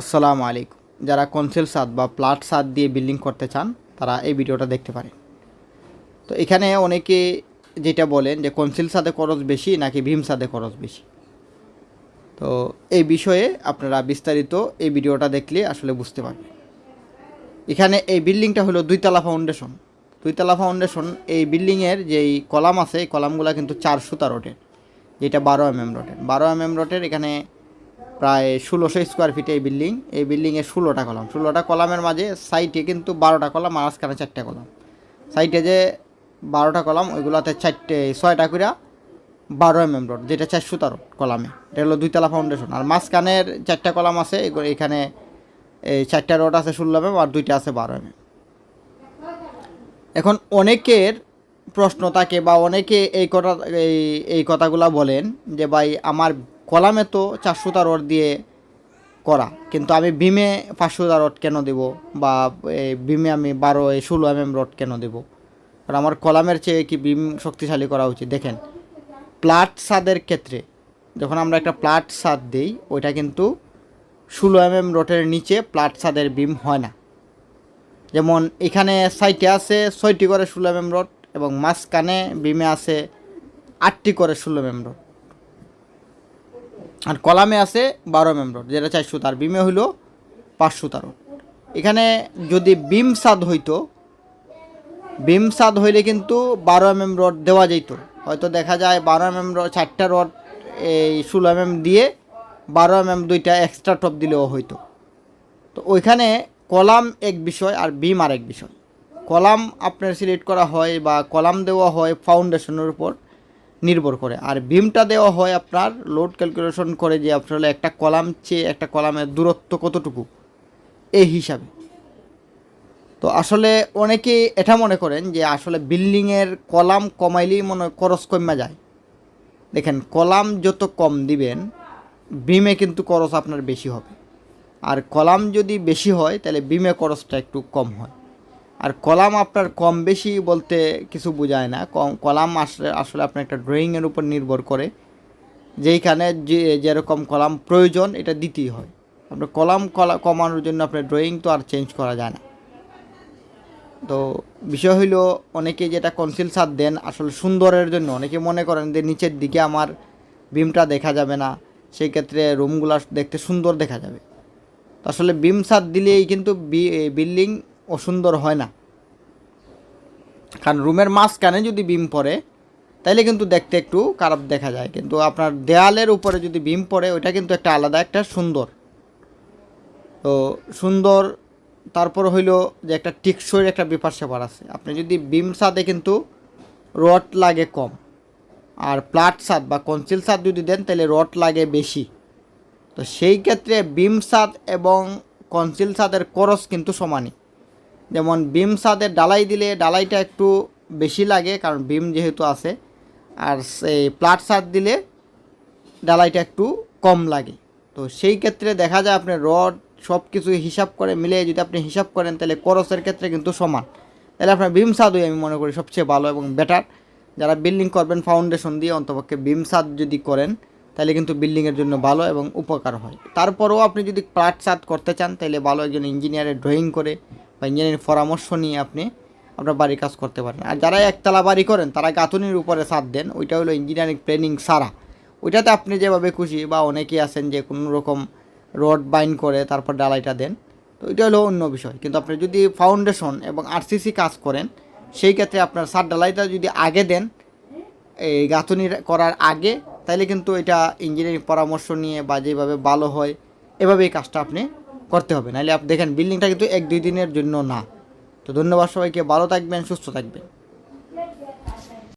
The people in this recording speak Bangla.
আসসালামু আলাইকুম। যারা কনসেল সাদ বা প্লাট সাদ দিয়ে বিল্ডিং করতে চান, তারা এই ভিডিওটা দেখতে পারেন। তো এখানে অনেকে যেটা বলেন যে কনসিল সাদে খরচ বেশি নাকি ভীম সাদে খরচ বেশি। তো এই বিষয়ে আপনারা বিস্তারিত এই ভিডিওটা দেখলে আসলে বুঝতে পারবেন। এখানে এই বিল্ডিংটা হলো দুইতলা ফাউন্ডেশন। দুইতলা ফাউন্ডেশন, এই বিল্ডিংয়ের যেই কলাম আছে, এই কলামগুলো কিন্তু চার সুতা রোডের, যেটা বারো এম এম রোডের। বারো এম এম রোডের এখানে প্রায় ষোলোশো স্কোয়ার ফিট এই বিল্ডিং এই বিল্ডিংয়ে ষোলোটা কলাম। ষোলোটা কলামের মাঝে সাইটে কিন্তু বারোটা কলাম মাঝখানে চারটে কলাম। সাইটে যে বারোটা কলাম, ওইগুলোতে চারটে, ছয়টা করে বারো এম এম রোড যেটা চারশো তার কলামে। এটা হলো দুইতলা ফাউন্ডেশন আর মাঝখানের চারটা কলাম আছে এখানে এই চারটা রোড আছে ষোলো এম আর দুইটা আছে বারো এম এখন অনেকের প্রশ্ন থাকে বা অনেকে এই কথা, এই এই কথাগুলা বলেন যে, ভাই, আমার কলামে তো চারশোটা রড দিয়ে করা। কিন্তু আমি বিমে পাঁচশোটা রড কেন দেব? বা বিমে আমি বারো ষোলো এম এম রড কেন দেব? কারণ আমার কলামের চেয়ে কি বিম শক্তিশালী করা উচিত? দেখেন, প্লাট সাদের ক্ষেত্রে যখন আমরা একটা প্লাট সাদ দিই, ওইটা কিন্তু ষোলো এম এম রোটের নিচে প্লাট সাদের বিম হয় না। যেমন এখানে সাইটে আছে ছয়টি করে ষোলো এম এম রড এবং মাঝখানে বিমে আছে আটটি করে ষোলো এম এম রড। আর কলামে আছে বারো এম রড যেটা চারশো তার। বিমে হইল পাঁচশো তার এখানে যদি বিম সাদ হইতো, বিম সাদ হইলে কিন্তু বারো এম রড দেওয়া যেত হয়তো দেখা যায় বারো এম রড চারটা রড, এই ষোলো এম দিয়ে বারো এম দুইটা এক্সট্রা টপ দিলেও হইতো। তো ওইখানে কলাম এক বিষয় আর বিম আর এক বিষয়। কলাম আপনার সিলেক্ট করা হয় বা কলাম দেওয়া হয় ফাউন্ডেশনের উপর। নির্ভর করে। আর বিমটা দেওয়া হয় আপনার লোড ক্যালকুলেশন করে যে আসলে একটা কলাম চেয়ে একটা কলামের দূরত্ব কতটুকু। এই হিসাবে। তো আসলে অনেকে এটা মনে করেন যে আসলে বিল্ডিংয়ের কলাম কমাইলেই মনে খরচ কমা যায়। দেখেন কলাম যত কম দিবেন বিমে কিন্তু খরচ আপনার বেশি হবে। আর কলাম যদি বেশি হয়, তাহলে বিমে খরচটা একটু কম হয়। আর কলাম আপনার কম বেশি বলতে কিছু বোঝায় না। কম, কলাম আসলে আসলে আপনার একটা ড্রয়িংয়ের উপর নির্ভর করে। যেইখানে যে, যেরকম কলাম প্রয়োজন, এটা দিতেই হয়। আপনার কলাম কলা, কমানোর জন্য আপনার ড্রয়িং তো আর চেঞ্জ করা যায় না। তো বিষয় হইল, অনেকে যেটা কনসিল সার দেন আসলে সুন্দরের জন্য। অনেকে মনে করেন যে নিচের দিকে আমার বিমটা দেখা যাবে না। সেই ক্ষেত্রে রুমগুলো দেখতে সুন্দর দেখা যাবে। তো আসলে বিম সার দিলেই কিন্তু বিল্ডিং অসুন্দর হয় না। কারণ রুমের মাঝখানে যদি বিম পড়ে, তাইলে কিন্তু দেখতে একটু খারাপ দেখা যায়। কিন্তু আপনার দেয়ালের উপরে যদি বিম পড়ে, ওইটা কিন্তু একটা আলাদা একটা সুন্দর। তো সুন্দর, তারপর হইল যে একটা টিকসইর একটা ব্যাপার স্যাপার আছে। আপনি যদি বিম সাদে কিন্তু রড লাগে কম, আর প্লাট সাদ বা কনসিল সাদ যদি দেন তাহলে রড লাগে বেশি। তো সেই ক্ষেত্রে বিম সাদ এবং কনসিল সাদের খরচ কিন্তু সমানই। যেমন বিম সাদের ডালাই দিলে ডালাইটা একটু বেশি লাগে, কারণ বিম যেহেতু আছে। আর সেই প্লাট সাদ দিলে ডালাইটা একটু কম লাগে। তো সেই ক্ষেত্রে দেখা যায় আপনি রড সব কিছু হিসাব করে মিলে যদি আপনি হিসাব করেন, তাহলে খরচের ক্ষেত্রে কিন্তু সমান। তাহলে আপনার বিম সাদই আমি মনে করি সবচেয়ে ভালো এবং বেটার যারা বিল্ডিং করবেন ফাউন্ডেশন দিয়ে অন্তপক্ষে বিম সাদ যদি করেন, তাহলে কিন্তু বিল্ডিংয়ের জন্য ভালো এবং উপকার হয়। তারপরেও আপনি যদি প্লাট সাদ করতে চান, তাহলে ভালো একজন ইঞ্জিনিয়ারের ড্রয়িং করে বা ইঞ্জিনিয়ারের পরামর্শ নিয়ে আপনি আপনার বাড়ির কাজ করতে পারেন। আর যারা একতলা বাড়ি করেন, তারা গাঁথুনির উপরে সাদ দেন, ওইটা হলো ইঞ্জিনিয়ারিং প্ল্যানিং সারা ওইটাতে আপনি যেভাবে খুশি বা অনেকেই আছেন যে কোনো রকম রড বাইন করে তারপর ডালাইটা দেন, তো এটা হলো অন্য বিষয়। কিন্তু আপনি যদি ফাউন্ডেশন এবং আরসিসি কাজ করেন, সেই ক্ষেত্রে আপনার সার ডালাইটা যদি আগে দেন, এই গাঁথুনি করার আগে তাহলে কিন্তু এটা ইঞ্জিনিয়ারিং পরামর্শ নিয়ে বা যেভাবে ভালো হয়, এভাবেই কাজটা আপনি করতে হবে। নাহলে আপনি দেখেন বিল্ডিংটা কিন্তু এক দুই দিনের জন্য না। তো ধন্যবাদ সবাইকে, ভালো থাকবেন, সুস্থ থাকবেন।